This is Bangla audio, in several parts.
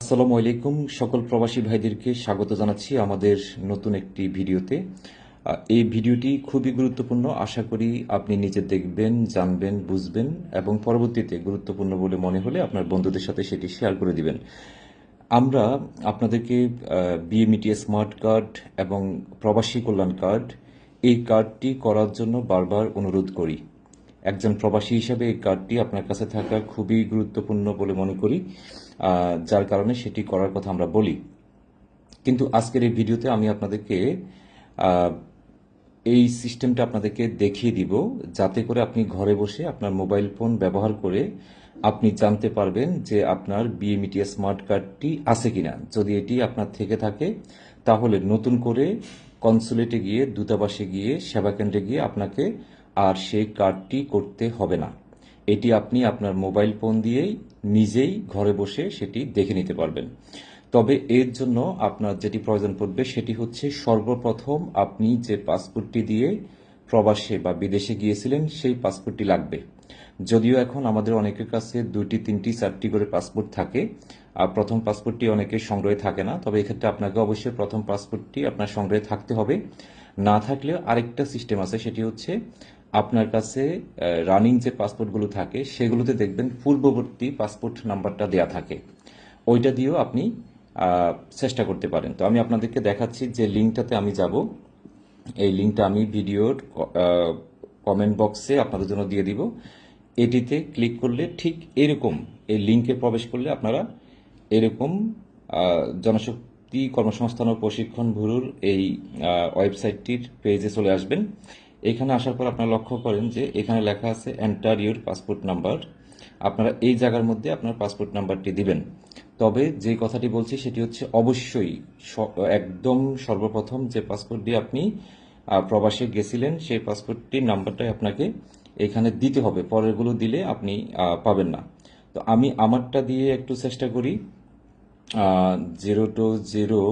আসসালামু আলাইকুম। সকল প্রবাসী ভাইদেরকে স্বাগত জানাচ্ছি আমাদের নতুন একটি ভিডিওতে। এই ভিডিওটি খুবই গুরুত্বপূর্ণ। আশা করি আপনি নিজে দেখবেন, জানবেন, বুঝবেন এবং পরবর্তীতে গুরুত্বপূর্ণ বলে মনে হলে আপনার বন্ধুদের সাথে সেটি শেয়ার করে দিবেন। আমরা আপনাদেরকে বিএমইটি স্মার্ট কার্ড এবং প্রবাসী কল্যাণ কার্ড এই কার্ডটি করার জন্য বারবার অনুরোধ করি। একজন প্রবাসী হিসেবে এই কার্ডটি আপনার কাছে থাকা খুবই গুরুত্বপূর্ণ বলে মনে করি যার কারণে সেটি করার কথা আমরা বলি। কিন্তু আজকের এই ভিডিওতে আমি আপনাদেরকে এই সিস্টেমটা আপনাদেরকে দেখিয়ে দিব, যাতে করে আপনি ঘরে বসে আপনার মোবাইল ফোন ব্যবহার করে আপনি জানতে পারবেন যে আপনার বিএমইটি স্মার্ট কার্ডটি আছে কিনা। যদি এটি আপনার থেকে থাকে, তাহলে নতুন করে কনসুলেটে গিয়ে, দূতাবাসে গিয়ে সেবা কেন্দ্রে গিয়ে আপনাকে আর সেই কার্ডটি করতে হবে না। এটি আপনি আপনার মোবাইল ফোন দিয়েই নিজেই ঘরে বসে সেটি দেখে নিতে পারবেন। তবে এর জন্য আপনার যেটি প্রয়োজন পড়বে সেটি হচ্ছে সর্বপ্রথম আপনি যে পাসপোর্টটি দিয়ে প্রবাসে বা বিদেশে গিয়েছিলেন সেই পাসপোর্টটি লাগবে। যদিও এখন আমাদের অনেকের কাছে দুটি তিনটি, চারটি করে পাসপোর্ট থাকে। আর প্রথম পাসপোর্টটি অনেকের সংগ্রহে থাকে না। তবে এক্ষেত্রে আপনাকে অবশ্যই প্রথম পাসপোর্টটি আপনার সংগ্রহে থাকতে হবে। না থাকলেও আরেকটা সিস্টেম আছে, সেটি হচ্ছে আপনার কাছে রানিং যে পাসপোর্টগুলো থাকে, সেগুলোতে দেখবেন পূর্ববর্তী পাসপোর্ট নাম্বারটা দেয়া থাকে। ওইটা দিয়েও আপনি চেষ্টা করতে পারেন। তো আমি আপনাদেরকে দেখাচ্ছি যে লিঙ্কটাতে আমি যাব। এই লিঙ্কটা আমি ভিডিওর কমেন্ট বক্সে আপনাদের জন্য দিয়ে দিব। এটিতে ক্লিক করলে ঠিক এরকম, এই লিঙ্কে প্রবেশ করলে আপনারা এরকম জনশক্তি কর্মসংস্থান ও প্রশিক্ষণ ব্যুরোর এই ওয়েবসাইটটির পেজে চলে আসবেন। এখানে আসার পর আপনারা লক্ষ্য করেন যে এখানে লেখা আছে এন্টার ইউর পাসপোর্ট নাম্বার আপনারা এই জায়গার মধ্যে আপনার পাসপোর্ট নাম্বারটি দিবেন। তবে যে কথাটি বলছি সেটি হচ্ছে অবশ্যই একদম সর্বপ্রথম যে পাসপোর্ট দিয়ে আপনি প্রবাসে গেছিলেন, সেই পাসপোর্টটির নাম্বারটাই আপনাকে এখানে দিতে হবে। পরেরগুলো দিলে আপনি পাবেন না। তো আমি আমারটা দিয়ে একটু চেষ্টা করি। জিরো টু জিরো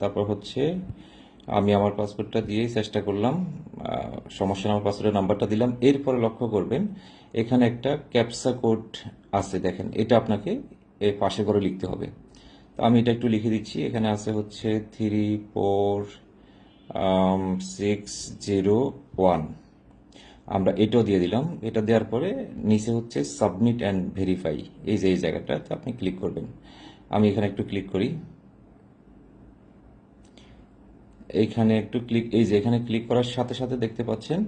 তারপর হচ্ছে আমি আমার পাসপোর্টটা দিয়েই চেষ্টা করলাম সমস্যা আমার পাসপোর্টের নাম্বারটা দিলাম। এরপরে লক্ষ্য করবেন, এখানে একটা ক্যাপসা কোড আছে, দেখেন, এটা আপনাকে এর পাশে করে লিখতে হবে। তো আমি এটা একটু লিখে দিচ্ছি, এখানে আছে হচ্ছে three four six zero one আমরা এটাও দিয়ে দিলাম, এটা দেওয়ার পরে নিচে হচ্ছে সাবমিট অ্যান্ড ভেরিফাই এই যে, এই জায়গাটাতে আপনি ক্লিক করবেন। আমি এখানে একটু ক্লিক করি। এইখানে একটু ক্লিক এই যে এখানে ক্লিক করার সাথে সাথে দেখতে পাচ্ছেন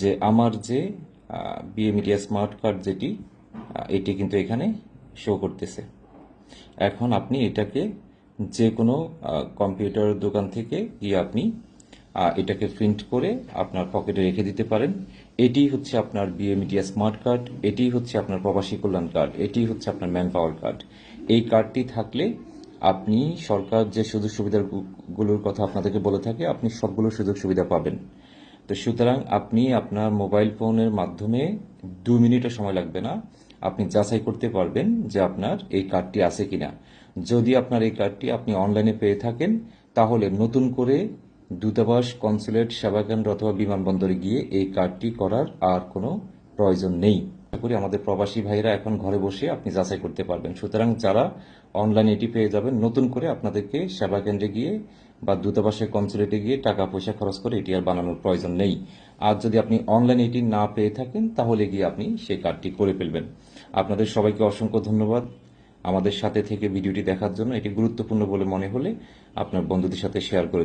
যে আমার যে বিএ মিডিয়া স্মার্ট কার্ড যেটি এটি কিন্তু এখানে শো করতেছে। এখন আপনি এটাকে যে কোনো কম্পিউটার দোকান থেকে গিয়ে আপনি এটাকে প্রিন্ট করে আপনার পকেটে রেখে দিতে পারেন। এটি হচ্ছে আপনার বিএ মিডিয়া স্মার্ট কার্ড এটি হচ্ছে আপনার প্রবাসী কল্যাণ কার্ড এটি হচ্ছে আপনার ম্যান পাওয়ার কার্ড এই কার্ডটি থাকলে আপনি সরকার যে সুযোগ সুবিধাগুলোর কথা আপনাদেরকে বলে থাকে, আপনি সবগুলো সুযোগ সুবিধা পাবেন। তো সুতরাং আপনি আপনার মোবাইল ফোনের মাধ্যমে দু মিনিটও সময় লাগবে না। আপনি যাচাই করতে পারবেন যে আপনার এই কার্ডটি আছে কিনা। যদি আপনার এই কার্ডটি আপনি অনলাইনে পেয়ে থাকেন, তাহলে নতুন করে দূতাবাস, কনসুলেট সেবা কেন্দ্র অথবা বিমানবন্দরে গিয়ে এই কার্ডটি করার আর কোনো প্রয়োজন নেই। করি আমাদের প্রবাসী ভাইরা এখন ঘরে বসে আপনি যাচাই করতে পারবেন। সুতরাং যারা অনলাইনে এটি পেয়ে যাবেন, নতুন করে আপনাদেরকে সেবা কেন্দ্রে গিয়ে বা দূতাবাসের কনসুলেটে গিয়ে টাকা পয়সা খরচ করে এটি আর বানানোর প্রয়োজন নেই। আর যদি আপনি অনলাইনে এটি না পেয়ে থাকেন, তাহলে গিয়ে আপনি সেই কার্ডটি করে ফেলবেন। আপনাদের সবাইকে অসংখ্য ধন্যবাদ। আমাদের সাথে থেকে ভিডিওটি দেখার জন্য এটি গুরুত্বপূর্ণ বলে মনে হলে আপনার বন্ধুদের সাথে শেয়ার করে